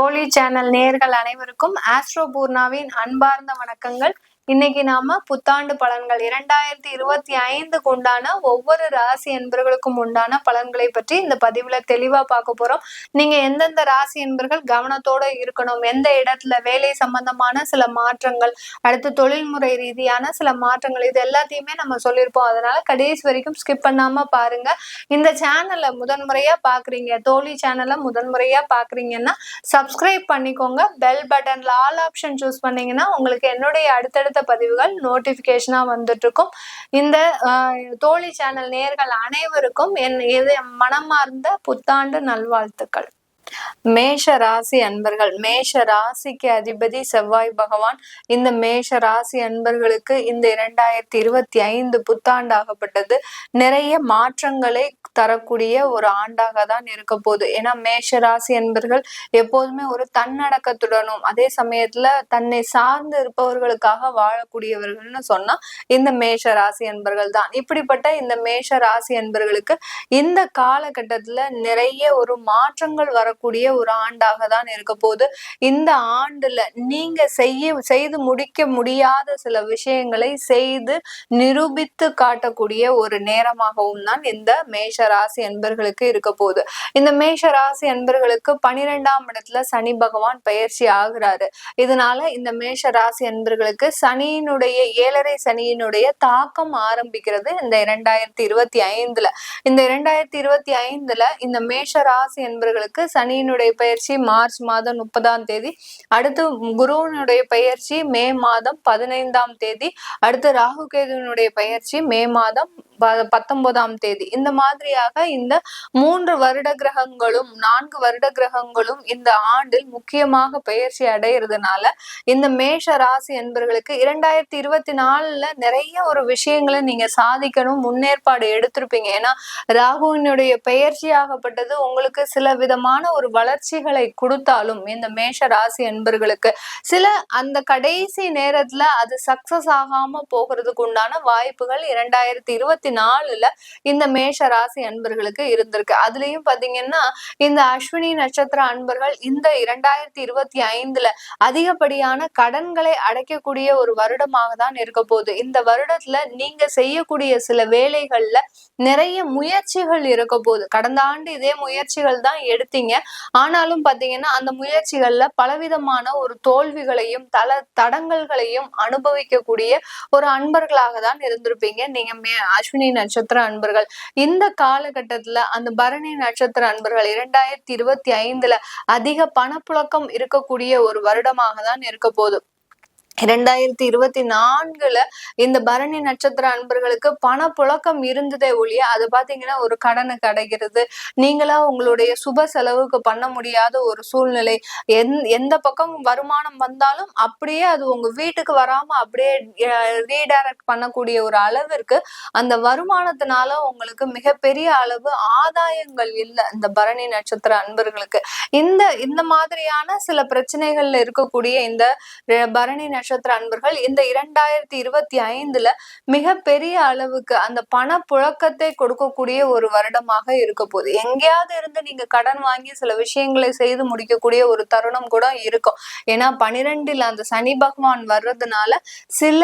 தோழி சேனல் நேர்கள் அனைவருக்கும் ஆஸ்ட்ரோ பூர்ணாவின் அன்பார்ந்த வணக்கங்கள். இன்னைக்கு நாம புத்தாண்டு பலன்கள் இரண்டாயிரத்தி இருபத்தி ஐந்துக்கு உண்டான ஒவ்வொரு ராசி என்பர்களுக்கும் உண்டான பலன்களை பற்றி இந்த பதிவுல தெளிவா பார்க்க போறோம். நீங்க எந்தெந்த ராசி என்பர்கள் கவனத்தோட இருக்கணும் எந்த இடத்துல வேலை சம்பந்தமான சில மாற்றங்கள் அடுத்து தொழில்முறை ரீதியான சில மாற்றங்கள் இது எல்லாத்தையுமே நம்ம சொல்லியிருப்போம். அதனால கடைசி வரைக்கும் ஸ்கிப் பண்ணாம பாருங்க. இந்த சேனலை முதன்முறையா பாக்குறீங்க தோழி சேனலை முதன்முறையா பாக்குறீங்கன்னா சப்ஸ்கிரைப் பண்ணிக்கோங்க. பெல் பட்டன்ல ஆல் ஆப்ஷன் சூஸ் பண்ணீங்கன்னா உங்களுக்கு என்னுடைய அடுத்தடுத்த பதிவுகள் நோட்டிபிகேஷனா வந்துட்டு இருக்கும் இந்த ஆஹ், தோழி சேனல் நேர்கள் அனைவருக்கும் என் இது மனமார்ந்த புத்தாண்டு நல்வாழ்த்துக்கள். மேஷ ராசி அன்பர்கள். மேஷ ராசிக்கு அதிபதி செவ்வாய் பகவான். இந்த மேஷ ராசி அன்பர்களுக்கு இந்த இரண்டாயிரத்தி இருபத்தி ஐந்து புத்தாண்டாகப்பட்டது. நிறைய மாற்றங்களை தரக்கூடிய ஒரு ஆண்டாக தான் இருக்க போகுது. ஏன்னா மேஷ ராசி அன்பர்கள் எப்போதுமே ஒரு தன்னடக்கத்துடனும் அதே சமயத்துல தன்னை சார்ந்து இருப்பவர்களுக்காக வாழக்கூடியவர்கள்னு சொன்னா இந்த மேஷ ராசி அன்பர்கள் தான். இப்படிப்பட்ட இந்த மேஷ ராசி அன்பர்களுக்கு இந்த காலகட்டத்துல நிறைய ஒரு மாற்றங்கள் வரக்கூடிய வரக்கூடிய ஒரு ஆண்டாக தான் இருக்க போது இந்த ஆண்டுல நீங்க செய்ய செய்து முடிக்க முடியாத சில விஷயங்களை செய்து நிரூபித்து காட்டக்கூடிய ஒரு நேரமாகவும் தான் இந்த மேஷ ராசி என்பர்களுக்கு இருக்க போகுது. இந்த மேஷ ராசி என்பர்களுக்கு பனிரெண்டாம் இடத்துல சனி பகவான் பயிற்சி ஆகிறாரு. இதனால இந்த மேஷ ராசி என்பர்களுக்கு சனியினுடைய ஏழரை சனியினுடைய தாக்கம் ஆரம்பிக்கிறது இந்த இரண்டாயிரத்தி இருபத்தி ஐந்துல. இந்த இரண்டாயிரத்தி இருபத்தி ஐந்துல இந்த மேஷ ராசி என்பர்களுக்கு சனி சனியினுடைய பயிற்சி மார்ச் மாதம் முப்பதாம் தேதி அடுத்து குருவனுடைய பயிற்சி மே மாதம் பதினைந்தாம் தேதி அடுத்து ராகு கேதுவனுடைய பயிற்சி மே மாதம் பத்தொன்பதாம் தேதி. இந்த மாதிரியாக இந்த மூன்று வருட கிரகங்களும் நான்கு வருட கிரகங்களும் இந்த ஆண்டில் முக்கியமாக பயிற்சி அடையிறதுனால இந்த மேஷ ராசி என்பர்களுக்கு இரண்டாயிரத்தி இருபத்தி நாலுல நிறைய ஒரு விஷயங்களை நீங்க சாதிக்கணும் முன்னேற்பாடு எடுத்திருப்பீங்க. ஏன்னா ராகுவினுடைய பயிற்சியாகப்பட்டது உங்களுக்கு சில விதமான ஒரு வளர்ச்சிகளை கொடுத்தாலும் இந்த மேஷ ராசி என்பர்களுக்கு சில அந்த கடைசி நேரத்துல அது சக்சஸ் ஆகாம போகிறதுக்கு உண்டான வாய்ப்புகள் இரண்டாயிரத்தி இருபத்தி இருபத்தி நாலுல இந்த மேஷ ராசி அன்பர்களுக்கு இருந்திருக்கு. அதுலயும் பாத்தீங்கன்னா இந்த அஸ்வினி நட்சத்திர அன்பர்கள் இந்த இரண்டாயிரத்தி இருபத்தி ஐந்துல அதிகப்படியான கடன்களை அடைக்கக்கூடிய ஒரு வருடமாக தான் இருக்க போகுது. இந்த வருடத்துல நீங்க செய்யக்கூடிய சில வேலைகள்ல நிறைய முயற்சிகள் இருக்க போகுது. கடந்த ஆண்டு இதே முயற்சிகள் தான் எடுத்தீங்க. ஆனாலும் பாத்தீங்கன்னா அந்த முயற்சிகள்ல பலவிதமான ஒரு தோல்விகளையும் தல தடங்கல்களையும் அனுபவிக்கக்கூடிய ஒரு அன்பர்களாக தான் இருந்திருப்பீங்க. நீங்க அஸ்வினி அஸ்வினி நட்சத்திர அன்பர்கள். இந்த காலகட்டத்துல அந்த பரணி நட்சத்திர அன்பர்கள் இரண்டாயிரத்தி இருபத்தி ஐந்துல அதிக பணப்புழக்கம் இருக்கக்கூடிய ஒரு வருடமாக தான் இருக்க போகுது. இரண்டாயிரத்தி இருபத்தி நான்குல இந்த பரணி நட்சத்திர அன்பர்களுக்கு பணப்புழக்கம் இருந்ததே ஒழிய அது பாத்தீங்கன்னா ஒரு கடனை கிடைக்கிறது நீங்களா உங்களுடைய சுப செலவுக்கு பண்ண முடியாத ஒரு சூழ்நிலை. எந் எந்த பக்கம் வருமானம் வந்தாலும் அப்படியே அது உங்க வீட்டுக்கு வராம அப்படியே ரீடைரக்ட் பண்ணக்கூடிய ஒரு அளவிற்கு அந்த வருமானத்தினால உங்களுக்கு மிகப்பெரிய அளவு ஆதாயங்கள் இல்லை இந்த பரணி நட்சத்திர அன்பர்களுக்கு. இந்த இந்த மாதிரியான சில பிரச்சனைகள்ல இருக்கக்கூடிய இந்த பரணி நட்சத்திர நட்சத்திர அன்பர்கள் இந்த இரண்டாயிரத்தி இருபத்தி ஐந்துல மிகப்பெரிய அளவுக்கு அந்த பண புழக்கத்தை கொடுக்கக்கூடிய ஒரு வருடமாக இருக்க போகுது. எங்கேயாவது இருந்து நீங்க கடன் வாங்கி சில விஷயங்களை செய்து முடிக்கக்கூடிய ஒரு தருணம் கூட இருக்கும். ஏன்னா பனிரெண்டில் அந்த சனி பகவான் வர்றதுனால சில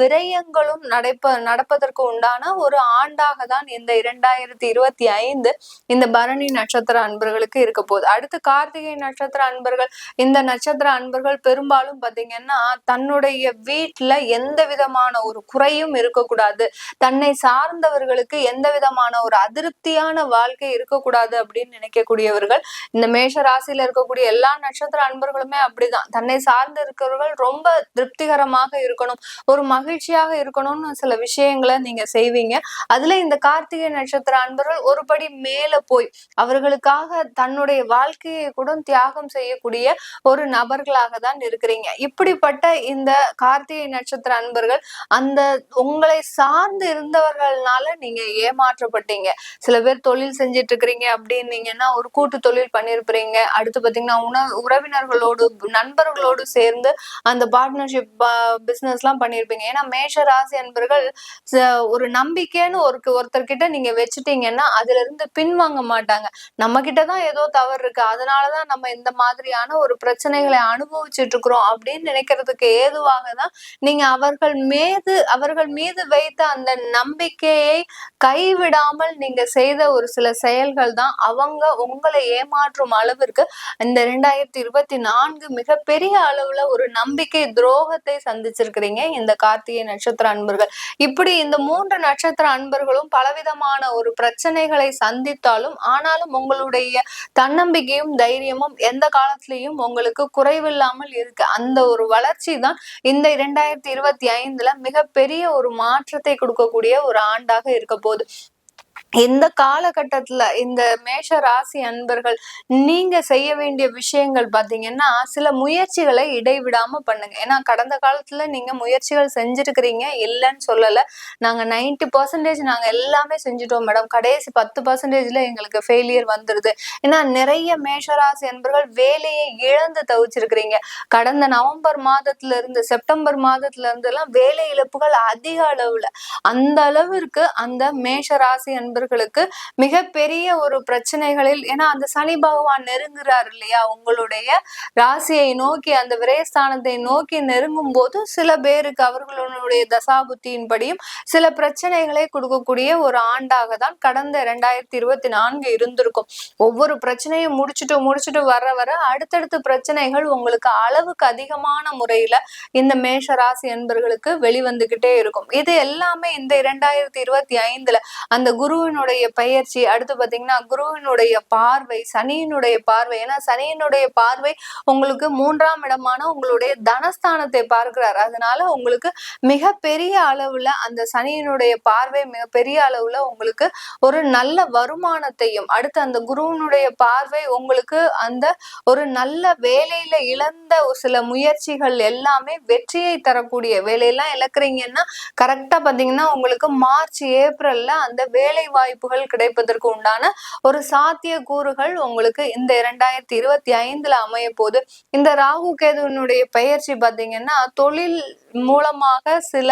விரயங்களும் நடைப்ப நடப்பதற்கு உண்டான ஒரு ஆண்டாக தான் இந்த இரண்டாயிரத்தி இருபத்தி ஐந்து இந்த பரணி நட்சத்திர அன்பர்களுக்கு இருக்க போகுது. அடுத்து கார்த்திகை நட்சத்திர அன்பர்கள் இந்த நட்சத்திர அன்பர்கள் பெரும்பாலும் பாத்தீங்கன்னா தன்னுடைய வீட்டுல எந்த விதமான ஒரு குறையும் இருக்கக்கூடாது. தன்னை சார்ந்தவர்களுக்கு எந்த விதமான ஒரு அதிருப்தியான வாழ்க்கை இருக்கக்கூடாது அப்படின்னு நினைக்கக்கூடியவர்கள் இந்த மேஷ ராசியில இருக்கக்கூடிய எல்லா நட்சத்திர அன்பர்களுமே அப்படிதான். தன்னை சார்ந்து இருக்கிறவர்கள் ரொம்ப திருப்திகரமாக இருக்கணும் ஒரு மகிழ்ச்சியாக இருக்கணும்னு சில விஷயங்களை நீங்க செய்வீங்க. அதுல இந்த கார்த்திகை நட்சத்திர அன்பர்கள் ஒரு படி மேல போய் அவர்களுக்காக தன்னுடைய வாழ்க்கையை கூட தியாகம் செய்யக்கூடிய ஒரு நபர்களாக தான் இருக்கிறீங்க. இப்படிப்பட்ட இந்த கார்த்திகை நட்சத்திர அன்பர்கள் அந்த உங்களை சார்ந்து இருந்தவர்கள்னால நீங்க ஏமாற்றப்பட்டீங்க. சில பேர் தொழில் செஞ்சிட்டு இருக்கிறீங்க அப்படின்னீங்கன்னா ஒரு கூட்டு தொழில் பண்ணிருப்பீங்க அடுத்து பாத்தீங்கன்னா உணவு உறவினர்களோடு நண்பர்களோடு சேர்ந்து அந்த பார்ட்னர்ஷிப் பிசினஸ் எல்லாம் பண்ணிருப்பீங்க. ஏன்னா மேஷ ராசி அன்பர்கள் ஒரு நம்பிக்கைன்னு ஒரு ஒருத்தர்கிட்ட நீங்க வச்சுட்டீங்கன்னா அதுல இருந்து பின்வாங்க மாட்டாங்க. நம்ம கிட்டதான் ஏதோ தவறு இருக்கு. அதனாலதான் நம்ம இந்த மாதிரியான ஒரு பிரச்சனைகளை அனுபவிச்சுட்டு இருக்கிறோம் அப்படின்னு நினைக்கிறதுக்கு ஏதுவாக தான் நீங்க அவர்கள் மீது அவர்கள் மீது வைத்த அந்த நம்பிக்கையை கைவிடாமல் நீங்க செய்த ஒரு சில செயல்கள் தான் அவங்க உங்களை ஏமாற்றும் அளவிற்கு இந்த ரெண்டாயிரத்தி இருபத்தி நான்கு மிகப்பெரிய அளவுல ஒரு நம்பிக்கை துரோகத்தை சந்திச்சிருக்கிறீங்க இந்த கார்த்திகை நட்சத்திர அன்பர்கள். இப்படி இந்த மூன்று நட்சத்திர அன்பர்களும் பலவிதமான ஒரு பிரச்சனைகளை சந்தித்தாலும் ஆனாலும் உங்களுடைய தன்னம்பிக்கையும் தைரியமும் எந்த காலத்திலையும் உங்களுக்கு குறைவில்லாமல் இருக்கு. அந்த ஒரு வளர்ச்சி தான் இந்த இரண்டாயிரத்தி இருபத்தி ஐந்துல மிகப்பெரிய ஒரு மாற்றத்தை கொடுக்கக்கூடிய ஒரு ஆண்டாக இருக்க போகுது. இந்த காலகட்டத்துல இந்த மேஷ ராசி அன்பர்கள் நீங்க செய்ய வேண்டிய விஷயங்கள் பாத்தீங்கன்னா சில முயற்சிகளை இடைவிடாம பண்ணுங்க. ஏன்னா கடந்த காலத்துல நீங்க முயற்சிகள் செஞ்சிருக்கிறீங்க. இல்லைன்னு சொல்லல. நாங்க நைன்டி பர்சன்டேஜ் நாங்க எல்லாமே செஞ்சுட்டோம் மேடம். கடைசி பத்து பர்சன்டேஜ்ல எங்களுக்கு ஃபெயிலியர் வந்துருது. ஏன்னா நிறைய மேஷராசி அன்பர்கள் வேலையை இழந்து தவிச்சிருக்கிறீங்க. கடந்த நவம்பர் மாதத்துல இருந்து செப்டம்பர் மாதத்துல இருந்து எல்லாம் வேலை இழப்புகள் அதிக அளவுல. அந்த அளவிற்கு அந்த மேஷ ராசி அன்பர்களுக்கு மிகப்பெரிய ஒரு பிரச்சனைகளில் ஏன்னா அந்த சனி பகவான் நெருங்குறார் இல்லையா? உங்களுடைய ராசியை நோக்கி அந்த விரயஸ்தானத்தை நோக்கி நெருங்கும் போது சில பேருக்கு அவர்களுடைய தசாபுத்தியின்படியும் சில பிரச்சனைகளை கொடுக்கக்கூடிய ஒரு ஆண்டாக தான் கடந்த இரண்டாயிரத்தி இருபத்தி நான்கு இருந்திருக்கும். ஒவ்வொரு பிரச்சனையும் முடிச்சுட்டு முடிச்சுட்டு வர வர அடுத்தடுத்த பிரச்சனைகள் உங்களுக்கு அளவுக்கு அதிகமான முறையில இந்த மேஷ ராசி என்பர்களுக்கு வெளிவந்துகிட்டே இருக்கும். இது எல்லாமே இந்த இரண்டாயிரத்தி இருபத்தி ஐந்துல அந்த குருவினுடைய பயிற்சி அடுத்து பாத்தீங்கன்னா குருவினுடைய பார்வை சனியினுடைய பார்வை. ஏன்னா சனியினுடைய பார்வை உங்களுக்கு மூன்றாம் இடமான உங்களுடைய தனஸ்தானத்தை பார்க்கிறார். அதனால உங்களுக்கு மிக பெரிய அளவுல அந்த சனியினுடைய பார்வை மிக பெரிய அளவுல உங்களுக்கு ஒரு நல்ல வருமானத்தையும் அடுத்து அந்த குருவினுடைய பார்வை உங்களுக்கு அந்த ஒரு நல்ல வேலையில இழந்த சில முயற்சிகள் எல்லாமே வெற்றியை தரக்கூடிய வேலையெல்லாம் இழக்கிறீங்கன்னா கரெக்டா பாத்தீங்கன்னா உங்களுக்கு மார்ச் ஏப்ரல்ல அந்த வேலை வாய்ப்புகள் கிடைப்பதற்கு உண்டான ஒரு சாத்திய கூறுகள் உங்களுக்கு இந்த இரண்டாயிரத்தி இருபத்தி ஐந்துல அமைய போது இந்த ராகு கேதுவனுடைய பயிற்சி பார்த்தீங்கன்னா தொழில் மூலமாக சில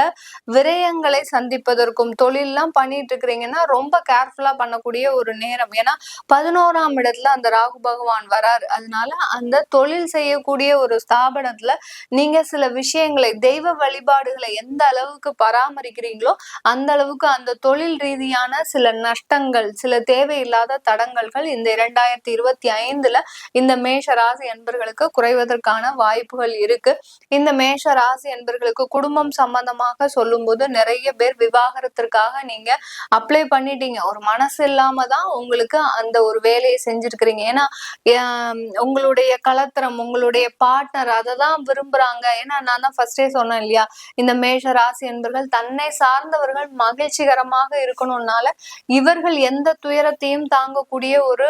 விரயங்களை சந்திப்பதற்கும் தொழில்லாம் பண்ணிட்டு இருக்கிறீங்கன்னா ரொம்ப கேர்ஃபுல்லா பண்ணக்கூடிய ஒரு நேரம். ஏன்னா பதினோராம் இடத்துல அந்த ராகு பகவான் வராரு. அதனால அந்த தொழில் செய்யக்கூடிய ஒரு ஸ்தாபனத்துல நீங்க சில விஷயங்களை தெய்வ வழிபாடுகளை எந்த அளவுக்கு பராமரிக்கிறீங்களோ அந்த அளவுக்கு அந்த தொழில் ரீதியான சில நஷ்டங்கள் சில தேவையில்லாத தடங்கல்கள் இந்த இரண்டாயிரத்தி இருபத்தி ஐந்துல இந்த மேஷ ராசி என்பர்களுக்கு குறைவதற்கான வாய்ப்புகள் இருக்கு. இந்த மேஷ ராசி என்பர்களுக்கு குடும்பம் சம்பந்தமாக சொல்லும்போது நிறைய பேர் விவாகரத்திற்காக நீங்க அப்ளை பண்ணிட்டீங்க. ஒரு மனசு இல்லாம தான் உங்களுக்கு அந்த ஒரு வேலையை செஞ்சிருக்கிறீங்க. ஏன்னா உங்களுடைய கலத்திரம் உங்களுடைய பார்ட்னர் அதை தான் விரும்புறாங்க. ஏன்னா நான் தான் ஃபர்ஸ்டே சொன்னேன் இல்லையா? இந்த மேஷ ராசி என்பர்கள் தன்னை சார்ந்தவர்கள் மகிழ்ச்சிகரமாக இருக்கணும்னால இவர்கள் எந்த துயரத்தையும் தாங்கக்கூடிய ஒரு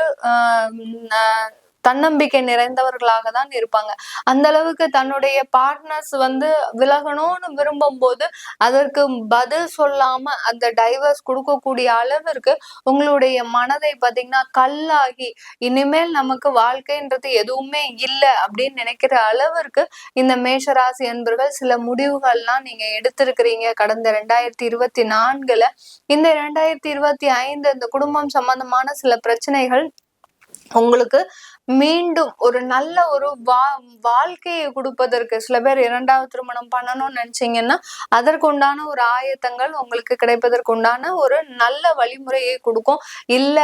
தன்னம்பிக்கை நிறைந்தவர்களாக தான் இருப்பாங்க. அந்த அளவுக்கு தன்னுடைய பார்ட்னர்ஸ் வந்து விலகணும்னு விரும்பும் போது அதற்கு பதில் சொல்லாம அந்த டைவர்ஸ் கொடுக்கக்கூடிய அளவிற்கு உங்களுடைய மனதை பார்த்தீங்கன்னா கல்லாகி இனிமேல் நமக்கு வாழ்க்கைன்றது எதுவுமே இல்லை அப்படின்னு நினைக்கிற அளவிற்கு இந்த மேஷராசி என்பர்கள் சில முடிவுகள்லாம் நீங்க எடுத்திருக்கிறீங்க. கடந்த ரெண்டாயிரத்தி இருபத்தி நான்குல இந்த ரெண்டாயிரத்தி இருபத்தி ஐந்து இந்த குடும்பம் சம்பந்தமான சில பிரச்சனைகள் உங்களுக்கு மீண்டும் ஒரு நல்ல ஒரு வா வாழ்க்கையை கொடுப்பதற்கு சில பேர் இரண்டாவது திருமணம் பண்ணணும்னு நினைச்சீங்கன்னா அதற்குண்டான ஒரு ஆயத்தங்கள் உங்களுக்கு கிடைப்பதற்குண்டான ஒரு நல்ல வழிமுறையை கொடுக்கும். இல்ல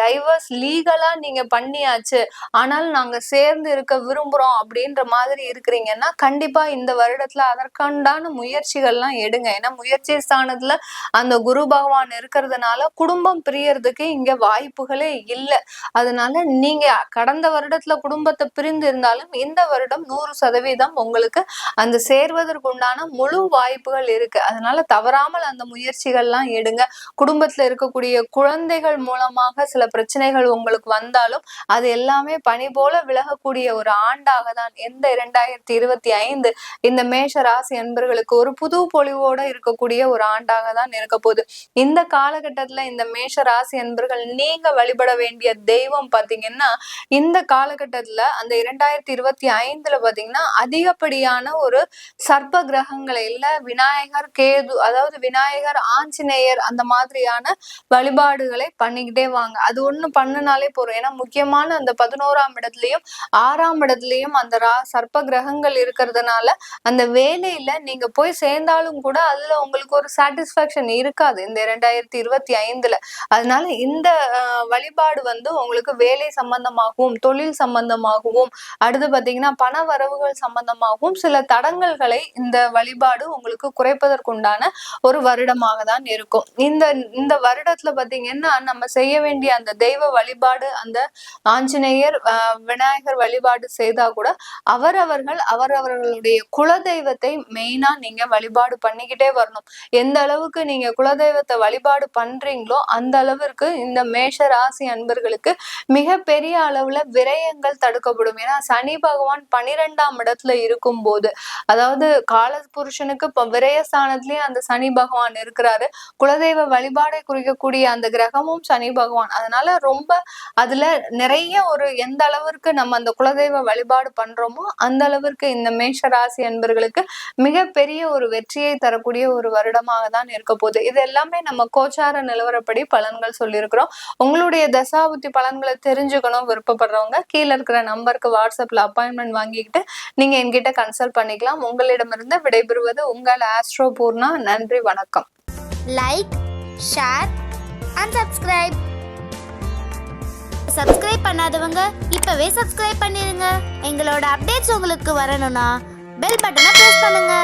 டைவர்ஸ் லீகலா நீங்க பண்ணியாச்சு ஆனால் நாங்க சேர்ந்து இருக்க விரும்புறோம் அப்படின்ற மாதிரி இருக்கிறீங்கன்னா கண்டிப்பா இந்த வருடத்துல அதற்குண்டான முயற்சிகள்லாம் எடுங்க. ஏன்னா முயற்சி ஸ்தானத்துல அந்த குரு பகவான் இருக்கிறதுனால குடும்பம் பிரியறதுக்கு இங்க வாய்ப்புகளே இல்லை. அதனால நீங்க கடன் கடந்த வருடத்துல குடும்பத்தை பிரிந்து இருந்தாலும் இந்த வருடம் நூறு சதவீதம் உங்களுக்கு அந்த சேர்வதற்குண்டான முழு வாய்ப்புகள் இருக்கு. அதனால தவறாமல் அந்த முயற்சிகள்லாம் எடுங்க. குடும்பத்துல இருக்கக்கூடிய குழந்தைகள் மூலமாக சில பிரச்சனைகள் உங்களுக்கு வந்தாலும் அது எல்லாமே பனி போல விலகக்கூடிய ஒரு ஆண்டாக தான். எந்த இரண்டாயிரத்தி இருபத்தி ஐந்து இந்த மேஷ ராசி என்பர்களுக்கு ஒரு புது பொலிவோட இருக்கக்கூடிய ஒரு ஆண்டாக தான் இருக்க போகுது. இந்த காலகட்டத்துல இந்த மேஷ ராசி என்பர்கள் நீங்க வழிபட வேண்டிய தெய்வம் பாத்தீங்கன்னா இந்த இந்த காலகட்டத்துல அந்த இரண்டாயிரத்தி இருபத்தி ஐந்துல பாத்தீங்கன்னா அதிகப்படியான ஒரு சர்ப்ப கிரகங்களை இல்ல விநாயகர் கேது அதாவது விநாயகர் ஆஞ்சநேயர் அந்த மாதிரியான வழிபாடுகளை பண்ணிக்கிட்டே வாங்க. அது ஒண்ணு பண்ணுனாலே போறோம் ஏன்னா முக்கியமான அந்த பதினோராம் இடத்துலயும் ஆறாம் இடத்துலயும் அந்த ரா சர்ப்ப கிரகங்கள் இருக்கிறதுனால அந்த வேலையில நீங்க போய் சேர்ந்தாலும் கூட அதுல உங்களுக்கு ஒரு சாட்டிஸ்பாக்சன் இருக்காது இந்த இரண்டாயிரத்தி இருபத்தி ஐந்துல. அதனால இந்த வழிபாடு வந்து உங்களுக்கு வேலை சம்பந்தமாகவும் தொழில் சம்பந்தமாகவும் அடுத்து பாத்தீங்கன்னா பண வரவுகள் சம்பந்தமாகவும் சில தடங்கல்களை இந்த வழிபாடு உங்களுக்கு குறைப்பதற்குண்டான ஒரு வருடமாக தான் இருக்கும். இந்த இந்த வருடத்துல பாத்தீங்கன்னா நம்ம செய்ய வேண்டிய அந்த தெய்வ வழிபாடு அந்த ஆஞ்சநேயர் விநாயகர் வழிபாடு செய்தா கூட அவரவர்கள் அவரவர்களுடைய குலதெய்வத்தை மெயினா நீங்க வழிபாடு பண்ணிக்கிட்டே வரணும். எந்த அளவுக்கு நீங்க குலதெய்வத்தை வழிபாடு பண்றீங்களோ அந்த அளவிற்கு இந்த மேஷ ராசி அன்பர்களுக்கு மிகப்பெரிய அளவுல விரயங்கள் தடுக்கப்படும். ஏன்னா சனி பகவான் பனிரெண்டாம் இடத்துல இருக்கும் போது அதாவது கால புருஷனுக்கு இப்ப விரயஸ்தானத்திலயும் அந்த சனி பகவான் இருக்கிறாரு. குலதெய்வ வழிபாடை குறிக்கக்கூடிய அந்த கிரகமும் சனி பகவான். அதனால ரொம்ப அதுல நிறைய ஒரு எந்த அளவிற்கு நம்ம அந்த குலதெய்வ வழிபாடு பண்றோமோ அந்த அளவிற்கு இந்த மேஷ ராசி அன்பர்களுக்கு மிகப்பெரிய ஒரு வெற்றியை தரக்கூடிய ஒரு வருடமாக தான் இருக்க போகுது. இது எல்லாமே நம்ம கோச்சார நிலவரப்படி பலன்கள் சொல்லியிருக்கிறோம். உங்களுடைய தசாபுத்தி பலன்களை தெரிஞ்சுக்கணும் விருப்பப்படுற விருப்பப்படுறவங்க கீழே இருக்கிற நம்பருக்கு வாட்ஸ்அப்ல அப்பாயின்மெண்ட் வாங்கிக்கிட்டு நீங்க என்கிட்ட கன்சல்ட் பண்ணிக்கலாம். உங்களிடமிருந்து விடைபெறுவது உங்கள் ஆஸ்ட்ரோ பூர்ணா. நன்றி வணக்கம். Like share and subscribe subscribe பண்ணாதவங்க இப்பவே சப்ஸ்கிரைப் பண்ணிருங்க. எங்களோட அப்டேட்ஸ் உங்களுக்கு வரணும்னா பெல் பட்டனை ப்ரெஸ் பண்ணுங்க.